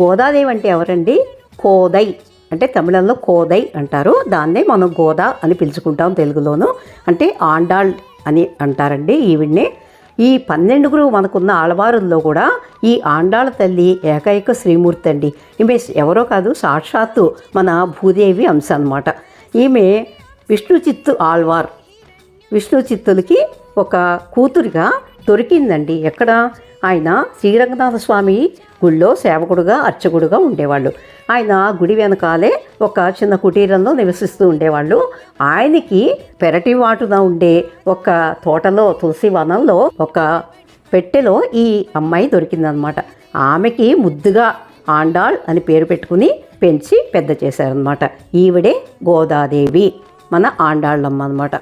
గోదాదేవి అంటే ఎవరండి? కోదై. అంటే తమిళంలో కోదై అంటారు. దాన్నే మనం గోదా అని పిలుచుకుంటాం తెలుగులోను. అంటే ఆండాళ్ అని అంటారండి ఈవిడ్ని. ఈ పన్నెండుగురు మనకున్న ఆళ్వారుల్లో కూడా ఈ ఆండాళ తల్లి ఏకైక శ్రీమూర్తి అండి. ఈమె ఎవరో కాదు సాక్షాత్తు మన భూదేవి అంశ అనమాట ఈమె విష్ణు చిత్తు ఆళ్వార్. విష్ణు చిత్తులకి ఒక కూతురిగా దొరికిందండి. ఎక్కడ? ఆయన శ్రీరంగనాథ స్వామి గుళ్ళో సేవకుడుగా అర్చకుడుగా ఉండేవాళ్ళు. ఆయన గుడి వెనకాలే ఒక చిన్న కుటీరంలో నివసిస్తూ ఉండేవాళ్ళు. ఆయనకి పెరటి వాటున ఉండే ఒక తోటలో తులసి వనంలో ఒక పెట్టెలో ఈ అమ్మాయి దొరికిందనమాట. ఆమెకి ముద్దుగా ఆండాళ్ అని పేరు పెట్టుకుని పెంచి పెద్ద చేశారనమాట. ఈవిడే గోదాదేవి మన ఆండాళ్ళమ్మ అనమాట.